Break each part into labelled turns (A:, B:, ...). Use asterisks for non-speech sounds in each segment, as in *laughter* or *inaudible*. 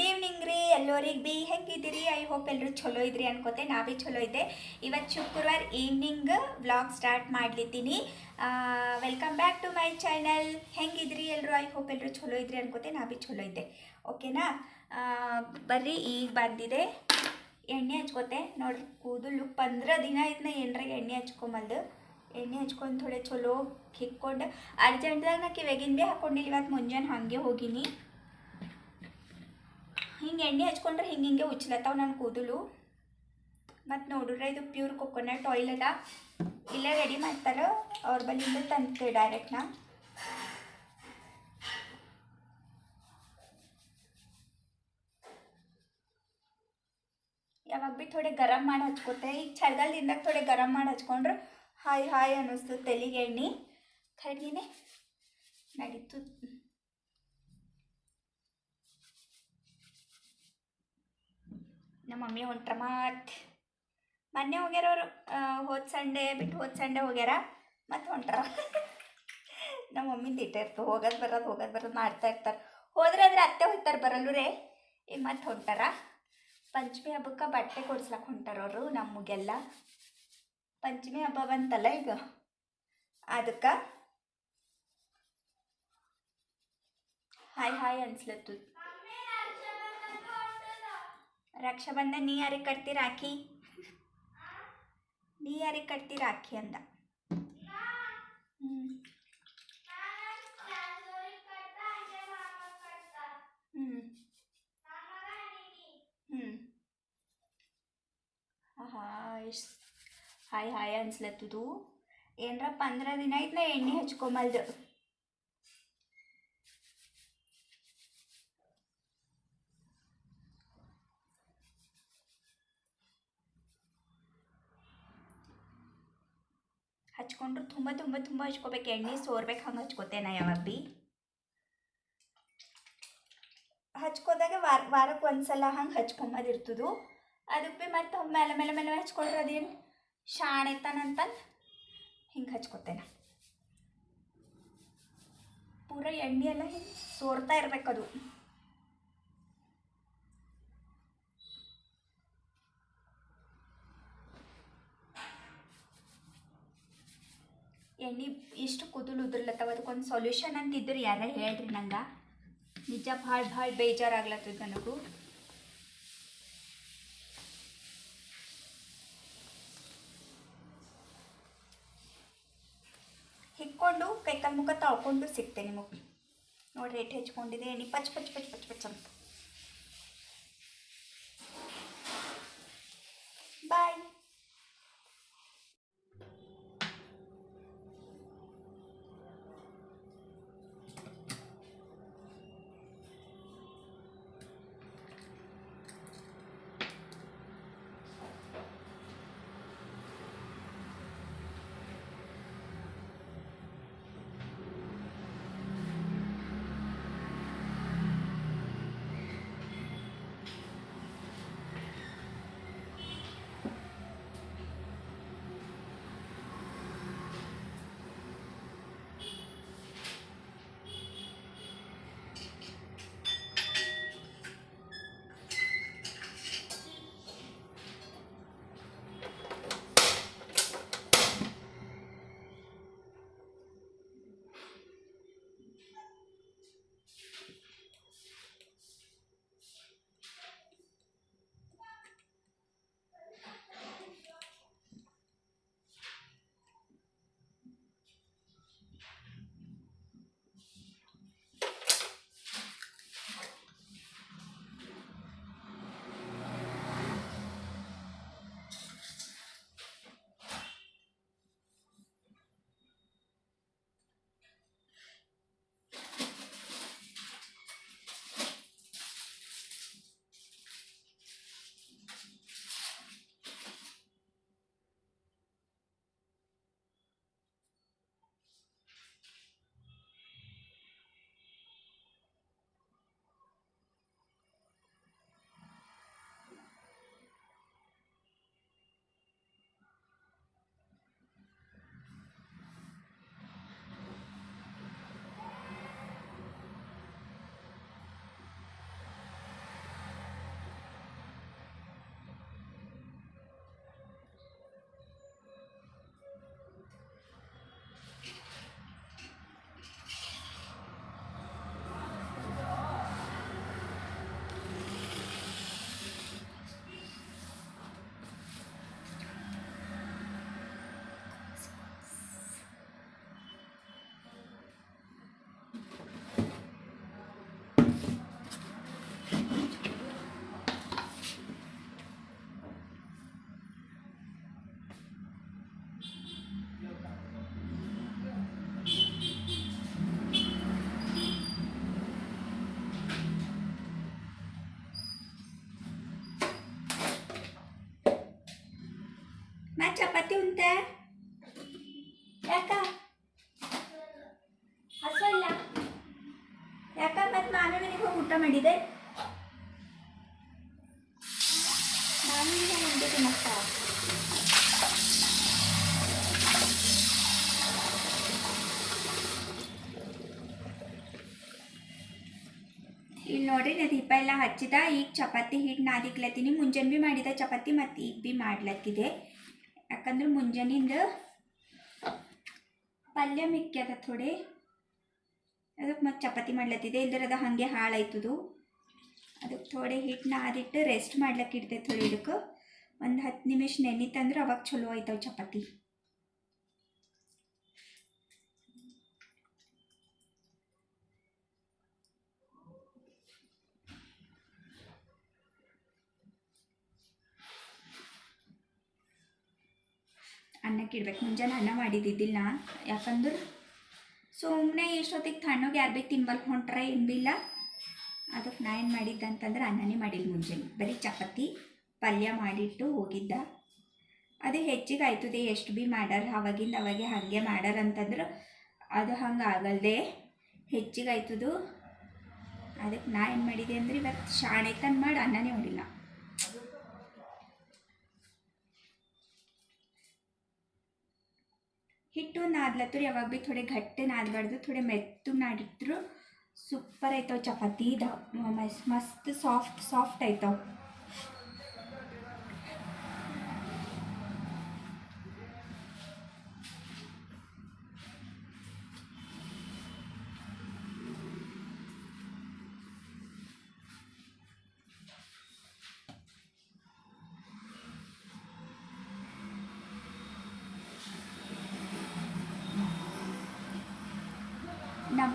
A: Good evening ರೀ, ಎಲ್ಲರಿಗೆ B ಹೆಂಗಿದ್ದೀರಿ? I hope ಎಲ್ಲರೂ ಚಲೋ ಇದ್ರಿ ಅನ್ಕೋತೆ ನಾವೇ ಚಲೋ ಇದ್ದೆ. ಇವತ್ತು ಶುಕ್ರವಾರ evening vlog start ಮಾಡ್ಲಿತ್ತೀನಿ welcome back to my channel ಹೆಂಗಿದ್ರಿ ಎಲ್ಲರೂ ಐ ಹೋಪ್ ಎಲ್ಲರೂ ಚಲೋ ಇದ್ರಿ ಅನ್ಕೋತೆ, ನಾ ಭೀ ಚಲೋ ಇದ್ದೆ. ಓಕೆನಾ ಬರ್ರಿ, ಈಗ ಬಂದಿದೆ. ಎಣ್ಣೆ ಹಚ್ಕೋತೆ. ನೋಡ್ರಿ, ಕೂದಲು ಪಂದ್ರ ದಿನ ಆಯ್ತು ನಾ ಎಣ್ಣೆ ಹಚ್ಕೊಂಬಲ್ದು ಎಣ್ಣೆ ಹಚ್ಕೊಂಡು ಥೋಡೆ ಚಲೋ ಹಿಕ್ಕೊಂಡು ಅರ್ಜೆಂಟ್ದಾಗ ನಾ ಕಿವೆಗಿನ ಭೀ ಹಾಕೊಂಡಿಲ್ಲ. ಇವತ್ತು ಮುಂಜಾನೆ ಹಾಗೆ ಹೋಗಿನಿ. ಹಿಂಗೆ ಎಣ್ಣೆ ಹಚ್ಕೊಂಡ್ರೆ ಹಿಂಗೆ ಹಿಂಗೆ ಉಚ್ಲತ್ತಾವ ನನ್ನ ಕೂದಲು. ಮತ್ತು ನೋಡಿದ್ರೆ ಇದು ಪ್ಯೂರ್ ಕೊಕೊನಟ್ ಆಯಿಲ್ ಅದ. ಇಲ್ಲೇ ರೆಡಿ ಮಾಡ್ತಾರೆ. ಅವ್ರ ಬಲ್ಲಿಂದ ಡೈರೆಕ್ಟ್ ನಾ. ಯಾವಾಗ ಭೀ ಥೋಡೆ ಗರಂ ಮಾಡಿ ಹಚ್ಕೋತೆ. ಈಗ ಚಳಿಗಾಲದಿಂದ ಥೋಡೆ ಗರಂ ಮಾಡಿ ಹಚ್ಕೊಂಡ್ರೆ ಹಾಯ್ ಹಾಯ್ ಅನ್ನಿಸ್ತು ತಲೆಗೆ ಎಣ್ಣೆ. ಕಡಿಗೆನೆ ನಡೀತು. ನಮ್ಮ ಮಮ್ಮಿ ಹೊಂಟ್ರ ಮತ್ತು ಮೊನ್ನೆ ಹೋಗ್ಯಾರ ಅವರು ಹೋದ ಸಂಡೇ ಬಿಟ್ಟು ಹೋದ ಸಂಡೇ ಹೋಗ್ಯಾರ ಮತ್ತು ಹೊಂಟ್ರ *laughs* ನಮ್ಮ ಮಮ್ಮಿ ಇರ್ತವೆ ಹೋಗೋದು ಬರೋದು ಹೋಗೋದು ಬರೋದು ಮಾಡ್ತಾ ಇರ್ತಾರೆ. ಹೋದ್ರೆ ಅಂದ್ರೆ ಅತ್ತೆ ಹೋಗ್ತಾರೆ ಬರಲ್ಲು ರೇ. ಈಗ ಮತ್ತೆ ಹೊಂಟಾರ? ಪಂಚಮಿ ಹಬ್ಬಕ್ಕೆ ಬಟ್ಟೆ ಕೊಡ್ಸ್ಲಕ್ಕೆ ಹೊಂಟಾರ ಅವರು ನಮಗೆಲ್ಲ. ಪಂಚಮಿ ಹಬ್ಬ ಬಂತಲ್ಲ ಈಗ? ಅದಕ್ಕೆ? ಹಾಯ್ ಹಾಯ್ ಅನ್ಸ್ಲತ್ತು ರಕ್ಷಾಬಂಧನ ನೀ ಯಾರಿಗೆ ಕಟ್ತಿ ರಾಖಿ ನೀ ಯಾರಿಗೆ ಕಟ್ತಿ ರಾಖಿ ಅಂದ ಹ್ಞೂ ಹ್ಞೂ ಹ್ಞೂ ಆಹಾ ಎಷ್ಟು ಹಾಯ್ ಹಾಯ್ ಅನ್ಸ್ಲತ್ತದು ಏನರ ಪಂದ್ರ ದಿನ ಆಯ್ತು ನಾ ಎಣ್ಣೆ ಹಚ್ಕೊಂಬಲ್ದು ಹಚ್ಕೊಂಡ್ರು ತುಂಬ ತುಂಬ ತುಂಬ ಹಚ್ಕೋಬೇಕು. ಎಣ್ಣೆ ಸೋರ್ಬೇಕು, ಹಂಗೆ ಹಚ್ಕೋತೆ ನಾ ಯಾವಾಗ ಭೀ ಹಚ್ಕೋದಾಗ ವಾರ ವಾರಕ್ಕೆ ಒಂದ್ಸಲ ಹಂಗೆ ಹಚ್ಕೊಂಬದಿರ್ತದು ಅದಕ್ಕೆ ಭೀ ಮತ್ತೆ ಮೇಲೆ ಮೇಲೆ ಮೇಲೆ ಹಚ್ಕೊಂಡ್ರೆ ಅದೇನು? ಶಾಣೆತನಂತಂದು ಹಿಂಗೆ ಹಚ್ಕೋತೇನೆ ಪೂರ ಎಣ್ಣೆ ಎಲ್ಲ ಹಿಂಗೆ ಸೋರ್ತಾ ಇರ್ಬೇಕದು. ಎಣ್ಣೆ ಇಷ್ಟು ಕೂದಲು ಉದುರ್ಲತ್ತವ ಅದಕ್ಕೊಂದು ಸೊಲ್ಯೂಷನ್ ಅಂತಿದ್ರು ಯಾರ ಹೇಳ್ರಿ ನಂಗೆ. ನಿಜ ಭಾಳ ಭಾಳ ಬೇಜಾರಾಗ್ಲತ್ತದ ನನಗೂ. ಹಿಕ್ಕೊಂಡು ಕೈಕಾಲು ಮುಖ ತೊಳ್ಕೊಂಡು ಸಿಗ್ತೆ ನಿಮಗೆ. ನೋಡ್ರಿ ರೇಟ್ ಹೆಚ್ಕೊಂಡಿದೆ, ಎಣ್ಣೆ ಪಚ್ ಪಚ್ ಪಚ್ ಪಚ್ ಪಚ್ ಅಂತ. ಇಲ್ಲಿ ನೋಡ್ರಿ ನಾ ದೀಪ ಎಲ್ಲ ಹಚ್ಚಿದ. ಈಗ ಚಪಾತಿ ಹಿಟ್ಟು ನಾದಿಕ್ಲತ್ತೀನಿ ಮುಂಜಾನೆ ಭೀ ಮಾಡಿದ ಚಪಾತಿ ಮತ್ತು ಈಗ ಭೀ ಮಾಡ್ಲತ್ತಿದೆ. ಯಾಕಂದ್ರೆ ಮುಂಜಾನಿಂದ ಪಲ್ಯ ಮಿಕ್ಕ್ಯದ ಥೋಡೆ. ಅದಕ್ಕೆ ಮತ್ತು ಚಪಾತಿ ಮಾಡ್ಲತ್ತಿದೆ. ಇಲ್ದ್ರೆ ಅದು ಹಾಗೆ ಹಾಳಾಯ್ತದು. ಅದಕ್ಕೆ ಥೋಡೆ ಹಿಟ್ಟು ನಾದಿಟ್ಟು ರೆಸ್ಟ್ ಮಾಡ್ಲಕ್ಕೆ ಇಡ್ತೈತೆ ಥೋಡೆ ಇದಕ್ಕೆ. ಒಂದು ಹತ್ತು ನಿಮಿಷ ನೆನಿತಂದ್ರೆ ಅವಾಗ ಚಲೋ ಆಯ್ತವೆ ಚಪಾತಿ ಅನ್ನಕ್ಕೆ ಇಡ್ಬೇಕು ಮುಂಜಾನೆ ಅನ್ನ ಮಾಡಿದ್ದಿದ್ದಿಲ್ಲ. ಯಾಕಂದ್ರೆ ಸುಮ್ಮನೆ ಎಷ್ಟೊತ್ತಿಗೆ ತಣ್ಣಗೆ ಯಾರು ಬೇಕು ತಿನ್ಬಲ್ ಹೊಂಟ್ರ ಏನು ಬಿ ಅದಕ್ಕೆ ನಾ ಏನು ಮಾಡಿದ್ದೆ ಅಂತಂದ್ರೆ ಅನ್ನನೇ ಮಾಡಿಲ್ಲ ಮುಂಜಾನೆ. ಬರೀ ಚಪಾತಿ, ಪಲ್ಯ ಮಾಡಿಟ್ಟು ಹೋಗಿದ್ದ. ಅದು ಹೆಚ್ಚಿಗೆ ಆಯ್ತದೆ ಎಷ್ಟು ಭೀ ಮಾಡ್ಯಾರ, ಅವಾಗಿಂದ ಅವಾಗೆ ಹಾಗೆ ಮಾಡ್ಯಾರ ಅಂತಂದ್ರೆ ಅದು ಹಂಗೆ ಆಗಲ್ದೆ. ಹೆಚ್ಚಿಗೆ ಆಯ್ತದು. ಅದಕ್ಕೆ ನಾ ಏನು ಮಾಡಿದೆ ಅಂದ್ರೆ ಇವತ್ತು ಶಾಣೆ ತಂದು ಮಾಡಿ ಅನ್ನನೇ ಮಾಡಿಲ್ಲ. ಹಿಟ್ಟು ನಾದ್ಲತ್ತರು, ಯಾವಾಗ ಭೀ ಥೋಡೆ ಗಟ್ಟಿ ನಾದ್ಬಾರ್ದು, ಥೋಡೆ ಮೆತ್ತು ನಾಡಿದ್ರು ಸೂಪರ್ ಆಯ್ತವ ಚಪಾತಿ ಇದಾವ ಮಸ್, ಮಸ್ತ್ ಸಾಫ್ಟ್ ಸಾಫ್ಟ್ ಆಯ್ತಾವ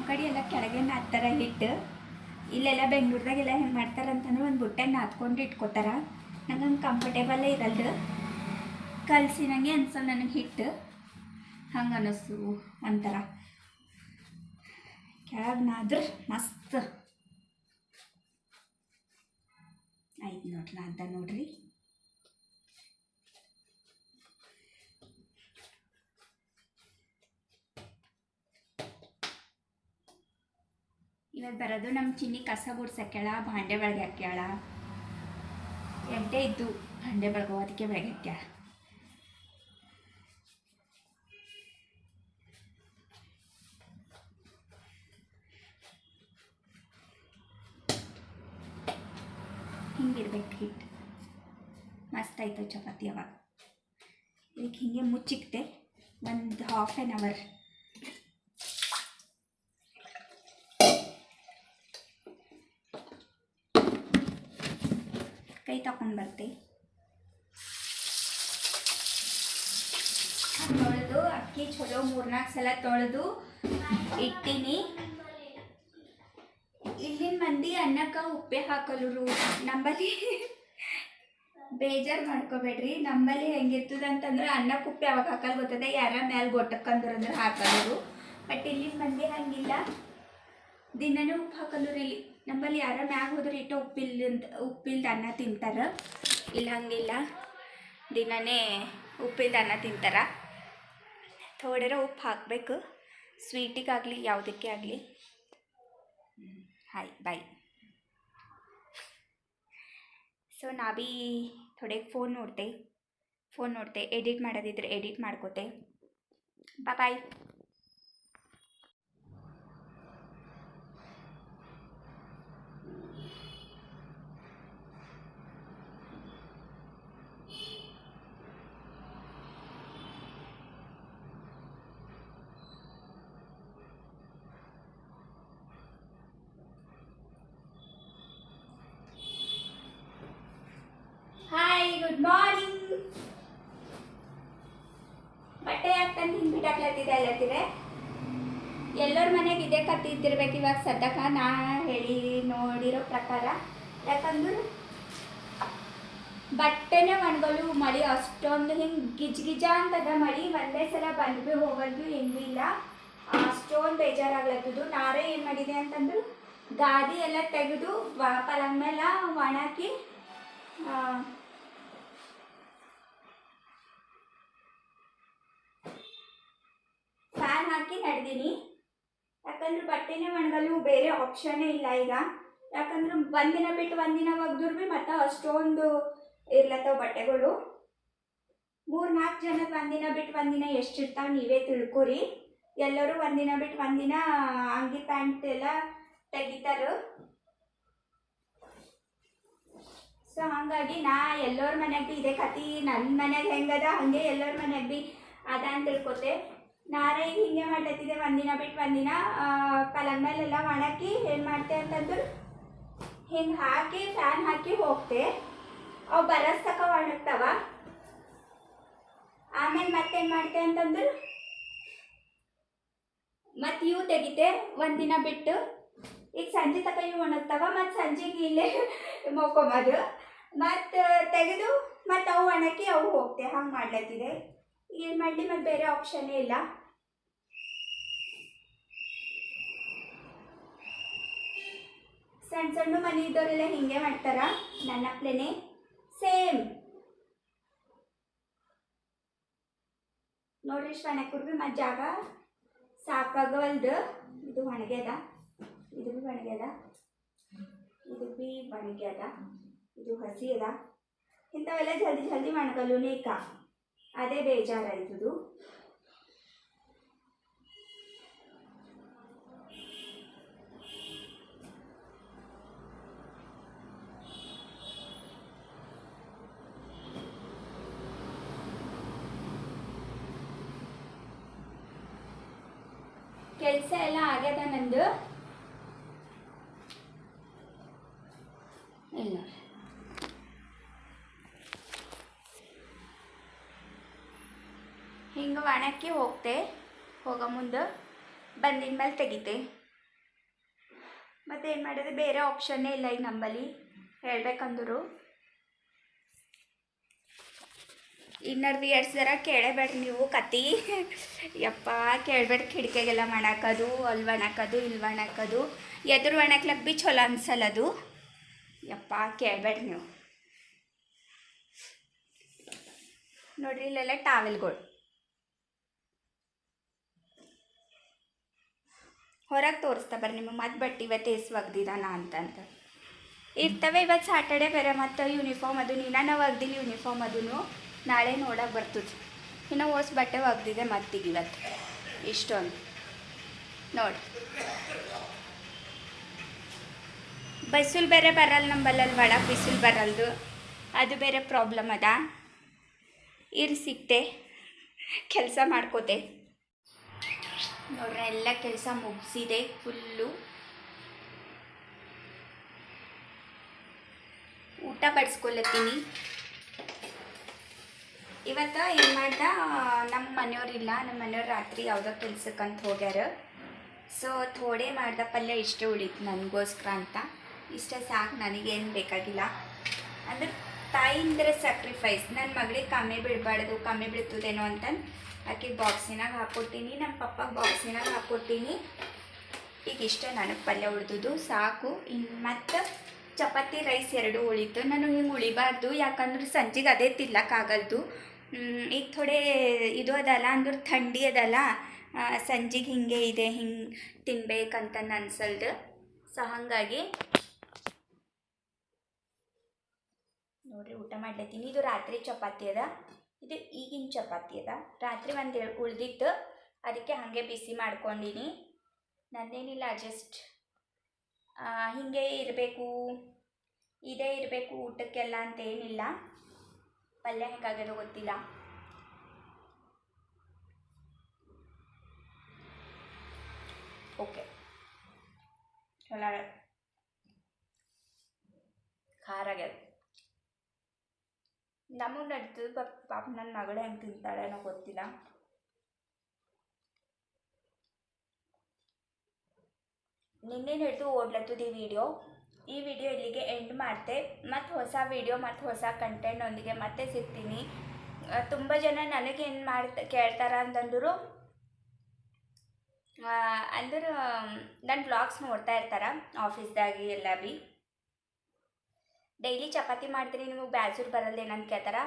A: ಕಡೆ ಎಲ್ಲ ಕೆಳಗೆ ನಾದ್ತಾರ ಹಿಟ್ಟು. ಇಲ್ಲೆಲ್ಲ ಬೆಂಗ್ಳೂರ್ದಾಗೆಲ್ಲ ಹೆಂಗೆ ಮಾಡ್ತಾರೆ ಅಂತಂದ್ರೆ ಒಂದು ಬುಟ್ಟೆ ನಾದ್ಕೊಂಡು ಇಟ್ಕೋತಾರ. ನಂಗೆ ಹಂಗೆ ಕಂಫರ್ಟೇಬಲ್ಲೇ ಇರಲ್ದು. ಕಲ್ಸಿನಂಗೆ ಅನ್ಸಲ್ಲ ನನಗೆ ಹಿಟ್ಟು. ಹಂಗೆ ಅನ್ನಿಸು ಒಂಥರ ಕೆಳಗೆ ನಾದ್ರ ಮಸ್ತ್. ಆಯ್ತು ನೋಡ್ರಿ ನಾದ್ದ ನೋಡ್ರಿ. ಇವತ್ತು ಬರೋದು ನಮ್ಮ ಚಿನ್ನಿ ಕಸ ಗುಡ್ಸಕ್ಯಾಳ, ಭಾಂಡೆ ಬೆಳಗ್ಗೆ ಹಾಕ್ಯಾಳ ಎಂಟೆ ಇದ್ದು ಭಾಂಡೆ ಬೆಳಗೋ ಅದಕ್ಕೆ ಬೆಳಗ್ಗೆ ಹಾಕ್ಯಾಳ ಹಿಂಗಿರ್ಬೇಕು ಹಿಟ್ಟು ಮಸ್ತ್ ಆಯಿತು ಚಪಾತಿ ಅವಾಗ. ಇದಕ್ಕೆ ಹಿಂಗೆ ಮುಚ್ಚಿಕ್ತೆ. ಒಂದು ಹಾಫ್ ಆ್ಯನ್ ಅವರ್ ಕೈ ತಗೊಂಡು ಬರ್ತೆ. ತೊಳೆದು, ಅಕ್ಕಿ ಚಲೋ ಮೂರ್ನಾಲ್ಕು ಸಲ ತೊಳೆದು ಇಟ್ಟಿನಿ. ಇಲ್ಲಿನ ಮಂದಿ ಅನ್ನಕ್ಕೆ ಉಪ್ಪೆ ಹಾಕಲ್ರು. ನಂಬಲ್ಲಿ ಬೇಜಾರು ಮಾಡ್ಕೋಬೇಡ್ರಿ. ನಂಬಲ್ಲಿ ಹೆಂಗಿರ್ತದ ಅಂತಂದ್ರೆ ಅನ್ನಕ್ಕೆ ಉಪ್ಪೆ ಯಾವಾಗ ಹಾಕಲ್ ಗೊತ್ತದೆ? ಯಾರ ಮ್ಯಾಲೆ ಗೊಟ್ಟಕ್ಕಂದ್ರಂದ್ರೆ ಹಾಕಲ್ರು. ಬಟ್ ಇಲ್ಲಿನ ಮಂದಿ ಹಂಗಿಲ್ಲ. ದಿನನೂ ಉಪ್ಪು ಹಾಕಲ್ರು ಇಲ್ಲಿ. ನಮ್ಮಲ್ಲಿ ಯಾರ ಮ್ಯಾಗ ಹೋದ್ರೆ ಇಟ್ಟು ಉಪ್ಪಿಲ್ದ ಉಪ್ಪಿಲ್ದ ಅನ್ನ ತಿಂತಾರ. ಇಲ್ಲ, ಹಂಗಿಲ್ಲ. ದಿನನೇ ಉಪ್ಪಿಲ್ದ ಅನ್ನ ತಿಂತಾರ. ಥೋಡೆರ ಉಪ್ಪು ಹಾಕಬೇಕು. ಸ್ವೀಟಿಗಾಗಲಿ ಯಾವುದಕ್ಕೆ ಆಗಲಿ. ಹಾಯ್, ಬಾಯ್. ಸೊ ನಾ ಭೀ ಥೋಡೆ ಫೋನ್ ನೋಡ್ತೆ. ಫೋನ್ ನೋಡ್ತೆ. ಎಡಿಟ್ ಮಾಡೋದಿದ್ರೆ ಎಡಿಟ್ ಮಾಡ್ಕೋತೆ. ಬಾಯ್ ಹಾಯ್ ಗುಡ್ ಮಾರ್ನಿಂಗ್ ಬಟ್ಟೆ ಯಾಕಂತ ಹಿಂದ್ಬಿಟ್ಟಾಕ್ಲತ್ತಿದೆ ಅಲ್ಲತ್ತಿದೆ. ಎಲ್ಲರ ಮನೆಗೆ ಇದೇ ಕತ್ತಿ ಇದ್ದಿರ್ಬೇಕು ಇವಾಗ ಸದ್ಯಕ್ಕೆ ನಾ ಹೇಳಿ ನೋಡಿರೋ ಪ್ರಕಾರ. ಯಾಕಂದ್ರೆ ಬಟ್ಟೆನೇ ಒಣಗಲು, ಮಳಿ ಅಷ್ಟೊಂದು ಹಿಂಗೆ ಗಿಜ್ ಗಿಜ ಅಂತದ ಮಳಿ, ಒಂದೇ ಸಲ ಬಂದು ಭೀ ಹೋಗೋದು ಹೆಂಗೂ ಇಲ್ಲ. ಅಷ್ಟೊಂದು ಬೇಜಾರಾಗ್ಲತ್ತದು ನಾರೇ ಏನು ಮಾಡಿದೆ ಅಂತಂದ್ರೆ ಗಾದಿ ಎಲ್ಲ ತೆಗೆದು ಪಲಂಗ್ ಮೇಲೆ ಒಣಾಕಿ ಆ, ಫ್ಯಾನ್ ಹಾಕಿ ನಡೆದೀನಿ ಯಾಕಂದ್ರೆ ಬಟ್ಟೆನೇ ಒಣಗಲು ಬೇರೆ ಆಪ್ಷನ್ನೇ ಇಲ್ಲ ಈಗ. ಯಾಕಂದ್ರೆ ಒಂದಿನ ಬಿಟ್ಟು ಒಂದಿನ ಒಗ್ದ್ರು ಭೀ ಮತ್ತೆ ಅಷ್ಟೊಂದು ಇರ್ಲತ್ತವ ಬಟ್ಟೆಗಳು. ಮೂರು ನಾಲ್ಕು ಜನಕ್ಕೆ ಒಂದಿನ ಬಿಟ್ಟು ಒಂದಿನ ಎಷ್ಟಿರ್ತಾವೆ ನೀವೇ ತಿಳ್ಕೊರಿ. ಎಲ್ಲರೂ ಒಂದಿನ ಬಿಟ್ಟು ಒಂದಿನ ಅಂಗಿ ಪ್ಯಾಂಟ್ ಎಲ್ಲ ತೆಗಿತಾರ. ಸೊ ಹಾಗಾಗಿ ನಾ ಎಲ್ಲರ ಮನೆಗೆ ಭೀ ಇದೇ ಕತಿ ನನ್ನ ಮನೆಯಾಗ ಹೆಂಗದ ಹಂಗೆ ಎಲ್ಲರ ಮನೆಗೆ ಭೀ ಅದ ಅಂತ ತಿಳ್ಕೊತೆ. ನಾರೇ ಈಗ ಹಿಂಗೆ ಮಾಡ್ಲತ್ತಿದೆ ಒಂದಿನ ಬಿಟ್ಟು ಒಂದಿನ ಪಲಂಗ್ ಮೇಲೆಲ್ಲ ಮಾಡಾಕಿ ಏನು ಮಾಡ್ತೆ ಅಂತಂದ್ರೆ ಹಿಂಗೆ ಹಾಕಿ ಫ್ಯಾನ್ ಹಾಕಿ ಹೋಗ್ತೆ. ಅವು ಬರಸ್ತಕ ಒಣಗ್ತಾವ. ಆಮೇಲೆ ಮತ್ತೇನು ಮಾಡ್ತೆ ಅಂತಂದ್ರೆ ಮತ್ತೆ ಇವು ತೆಗಿತೆ, ಒಂದಿನ ಬಿಟ್ಟು. ಈಗ ಸಂಜೆ ತಕ ಇವು ಒಣಗ್ತಾವ, ಮತ್ತು ಸಂಜೆಗೆ ಇಲ್ಲೇ ಮೋಕೊಂಬದು ಮತ್ತು ತೆಗೆದು ಮತ್ತು ಅವು ಒಣಗಿ ಅವು ಹೋಗ್ತೆ, ಹಂಗೆ ಮಾಡ್ಲತ್ತಿದೆ. ಏನು ಮಾಡಲಿ? ಮತ್ತು ಬೇರೆ ಆಪ್ಷನ್ನೇ ಇಲ್ಲ. ಸಣ್ಣ ಸಣ್ಣ ಮನೆ ಇದ್ದವರೆಲ್ಲ ಹಿಂಗೆ ಮಾಡ್ತಾರ? ನನ್ನ ಅಪ್ಲೇನೆ ಸೇಮ್. ನೋಡ್ರಿ ಒಣಕೂರ್ ಭೀ ಮತ್ತು ಜಾಗ ಸಾಕಾಗವಲ್ದು ಇದು ಒಣಗ್ಯದ. ಇದು ಭೀ ಒಣಗ್ಯದ. ಇದು ಭೀ ಒಣಗ್ಯದ. ಇದು ಹಸಿ ಅದ. ಇಂಥವೆಲ್ಲ ಜಲ್ದಿ ಜಲ್ದಿ ಒಣಗಲು ನೇಕ. ಅದೇ ಬೇಜಾರಾಯ್ತದು. ಕೆಲಸ ಎಲ್ಲ ಆಗ್ಯದ ನಂದು? ಹಿಂಗೆ ಒಣಕ್ಕಿ ಹೋಗ್ತೆ, ಹೋಗೋ ಮುಂದೆ, ಬಂದಿನ ಮೇಲೆ ತೆಗಿತೆ. ಮತ್ತು ಏನು ಮಾಡಿದೆ, ಬೇರೆ ಆಪ್ಷನ್ನೇ ಇಲ್ಲ ಈಗ ನಂಬಲ್ಲಿ. ಹೇಳ್ಬೇಕಂದ್ರು. ಇನ್ನರ್ ಎರಡು ಸರ ಕೇಳಬೇಡ್ರಿ ನೀವು ಕತಿ. ಯಪ್ಪ ಕೇಳಬೇಡ್ರಿ ಕಿಟಕಿಗೆಲ್ಲ ಮಾಡಾಕದು ಅಲ್ಲಿ ಒಣಕದು, ಇಲ್ಲಿ ಒಣಕದು. ಎದುರು ಒಣಕ್ಲಕ್ಕ ಭೀ ಚಲೋ ಅನ್ಸಲ್ಲದು ಯಪ್ಪ, ಕೇಳಬೇಡ್ರಿ ನೀವು. ನೋಡ್ರಿ, ಇಲ್ಲೆಲ್ಲ ಟಾವೆಲ್ಗಳು ಹೊರಗೆ ತೋರಿಸ್ತಾ ಬರ್ರಿ, ನಿಮಗೆ ಮತ್ತೆ ಬಟ್ಟೆ ಇವತ್ತು ಎಷ್ಟು ಒಗ್ದಿದಾನ ಅಂತಂತ. ಇರ್ತವೆ ಇವತ್ತು ಸಾಟರ್ಡೆ ಬೇರೆ, ಮತ್ತು ಯೂನಿಫಾರ್ಮ್ ಅದು, ನೀನ ಒಗ್ದಿಲ್ಲ ಯೂನಿಫಾರ್ಮ್ ಅದೂ ನಾಳೆ ನೋಡಕ್ಕೆ ಬರ್ತದೆ. ಇನ್ನು ಹೊಸ ಬಟ್ಟೆ ಒಗ್ದಿದೆ ಮತ್ತೀಗ ಇವತ್ತು. ಇಷ್ಟೊಂದು. ನೋಡಿ. ಬಸ್ಸಲ್ಲಿ ಬೇರೆ ಬರಲ್ಲ ನಂಬಲ್ಲಲ್ಲಿ ಒಳಗೆ ಬಿಸಿಲು ಬರಲ್ದು. ಅದು ಬೇರೆ ಪ್ರಾಬ್ಲಮ್ ಅದ. ಇರ್ ಸಿಕ್ತೆ ಕೆಲಸ ಮಾಡ್ಕೋತೆ. ನೋಡ್ರಿ ಎಲ್ಲ ಕೆಲಸ ಮುಗಿಸಿದೆ ಫುಲ್ಲು. ಊಟ ಬಡಿಸ್ಕೊಳ್ಳತ್ತೀನಿ ಇವತ್ತು ಏನು ಮಾಡ್ದ? ನಮ್ಮ ಮನೆಯವ್ರಿಲ್ಲ ನಮ್ಮ ಮನೆಯವ್ರು ರಾತ್ರಿ ಯಾವುದೋ ಕೆಲ್ಸಕ್ಕಂತ ಹೋಗ್ಯಾರ. ಸೊ ಥೋಡೆ ಮಾಡ್ದ ಪಲ್ಯ ಇಷ್ಟೇ ಉಳಿತು ನನಗೋಸ್ಕರ ಅಂತ. ಇಷ್ಟೇ ಸಾಕು, ನನಗೇನು ಬೇಕಾಗಿಲ್ಲ. ಅಂದ್ರೆ ತಾಯಿಂದ್ರೆ ಸ್ಯಾಕ್ರಿಫೈಸ್ ನನ್ನ ಮಗಳಿಗೆ ಕಮ್ಮಿ ಬಿಡಬಾರ್ದು, ಕಮ್ಮಿ ಬೀಳ್ತದೇನೋ ಅಂತ ಆಕೆಗೆ ಬಾಕ್ಸಿನಾಗ ಹಾಕ್ಕೊಡ್ತೀನಿ ನಮ್ಮ ಪಪ್ಪಾಗ ಬಾಕ್ಸಿನಾಗ ಹಾಕ್ಕೊಡ್ತೀನಿ ಈಗ ಇಷ್ಟ ನನಗೆ ಪಲ್ಯ ಉಳಿದುದು ಸಾಕು. ಇನ್ನು ಮತ್ತು ಚಪಾತಿ, ರೈಸ್ ಎರಡು ಉಳಿತು. ನಾನು ಹಿಂಗೆ ಉಳಿಬಾರ್ದು, ಯಾಕಂದ್ರೆ ಸಂಜೆಗೆ ಅದೇ ತಿಲ್ಲಕ್ಕಾಗಲ್ದು ಈಗ ಥೋಡೆ ಇದು ಅದಲ್ಲ, ಅಂದ್ರೆ ಥಂಡಿ ಅದಲ್ಲ. ಸಂಜೆಗೆ ಹಿಂಗೆ ಇದೆ, ಹಿಂಗೆ ತಿನ್ಬೇಕಂತ ಅನ್ಸಲ್ದು. ಸೊ, ಹಾಗಾಗಿ ನೋಡ್ರಿ, ಊಟ ಮಾಡ್ಲತ್ತೀನಿ. ಇದು ರಾತ್ರಿ ಚಪಾತಿ ಅದ. ಇದು ಈಗಿನ ಚಪಾತಿ ಅದ. ರಾತ್ರಿ ಒಂದು ಉಳ್ದಿತ್ತು. ಅದಕ್ಕೆ ಹಾಗೆ ಬಿಸಿ ಮಾಡ್ಕೊಂಡಿನಿ. ನಂದೇನಿಲ್ಲ ಜಸ್ಟ್ ಹೀಗೆ ಇರಬೇಕು. ಇದೇ ಇರಬೇಕು, ಊಟಕ್ಕೆಲ್ಲ ಅಂತ ಏನಿಲ್ಲ ಪಲ್ಯ ಹೇಗಾಗ್ಯದೋ ಗೊತ್ತಿಲ್ಲ. ಓಕೆ. ಚಲೋ ಖಾರ ಆಗ್ಯದ. ನಮಗೆ ನಡ್ತದೆ ಬಟ್ ಪಾಪ ನನ್ನ ಮಗಳು ಹೆಂಗೆ ತಿಂತಾಳೇನೋ ಗೊತ್ತಿಲ್ಲ. ನಿನ್ನೆ ಹಿಡಿದು ಓಡ್ಲತ್ತದ ಈ ವಿಡಿಯೋ ಈ ವಿಡಿಯೋ ಇಲ್ಲಿಗೆ ಎಂಡ್ ಮಾಡ್ತೆ. ಮತ್ತು ಹೊಸ ವಿಡಿಯೋ ಮತ್ತು ಹೊಸ ಕಂಟೆಂಟೊಂದಿಗೆ ಮತ್ತೆ ಸಿಗ್ತೀನಿ. ತುಂಬ ಜನ ನನಗೆ ಏನು ಮಾಡ್ತ, ಕೇಳ್ತಾರ ಅಂತಂದರು ಅಂದ್ರೆ ನನ್ನ ಬ್ಲಾಗ್ಸ್ ನೋಡ್ತಾ ಇರ್ತಾರ ಆಫೀಸ್ದಾಗಿ ಎಲ್ಲ ಭೀ ಡೈಲಿ ಚಪಾತಿ ಮಾಡ್ತೀನಿ ನಿಮಗೆ ಬ್ಯಾಸೂರು ಬರಲ್ಲ ಏನಂತ ಕೇಳ್ತಾರ?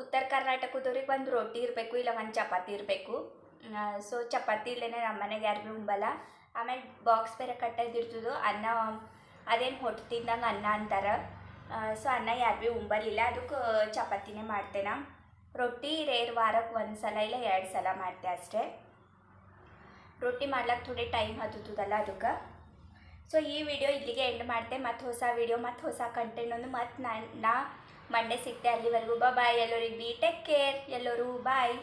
A: ಉತ್ತರ ಕರ್ನಾಟಕದವ್ರಿಗೆ ಒಂದು ರೊಟ್ಟಿ ಇರಬೇಕು, ಇಲ್ಲ ಒಂದು ಚಪಾತಿ ಇರಬೇಕು. ಸೊ ಚಪಾತಿ ಇಲ್ಲೇ ನಮ್ಮ ಮನೆಗೆ ಯಾರು ಭೀ ಉಂಬಲ್ಲ. ಆಮೇಲೆ ಬಾಕ್ಸ್ ಬೇರೆ ಕಟ್ಟದಿರ್ತದೋ ಅನ್ನ, ಅದೇನು ಹೊಟ್ಟೆ ತಿಂದಂಗೆ ಅನ್ನ ಅಂತಾರೆ. ಸೊ ಅನ್ನ ಯಾರು ಭೀ ಉಂಬಲಿಲ್ಲ ಅದಕ್ಕೆ ಚಪಾತಿನೇ ಮಾಡ್ತೇನೆ ರೊಟ್ಟಿ ರೇರ್ ವಾರಕ್ಕೆ ಒಂದು ಸಲ ಇಲ್ಲ ಎರಡು ಸಲ ಮಾಡ್ತೆ ಅಷ್ಟೇ. ರೊಟ್ಟಿ ಮಾಡ್ಲಿಕ್ಕೆ ಥೋಡೆ ಟೈಮ್ ಹತ್ತದಲ್ಲ ಅದಕ್ಕೆ. ಸೊ ಈ ವಿಡಿಯೋ ಇಲ್ಲಿಗೆ ಎಂಡ್ ಮಾಡ್ತೆ. ಮತ್ತು ಹೊಸ ವಿಡಿಯೋ ಮತ್ತು ಹೊಸ ಕಂಟೆಂಟ್ ಒಂದು ಮತ್ತು ನಾನು ನಾ ಮಂಡೆ ಸಿಗ್ತೆ ಅಲ್ಲಿವರೆಗೂ. ಬಾಯ್ ಎಲ್ಲರಿಗೆ. ಬಿ ಟೇಕ್ ಕೇರ್ ಎಲ್ಲರೂ ಬಾಯ್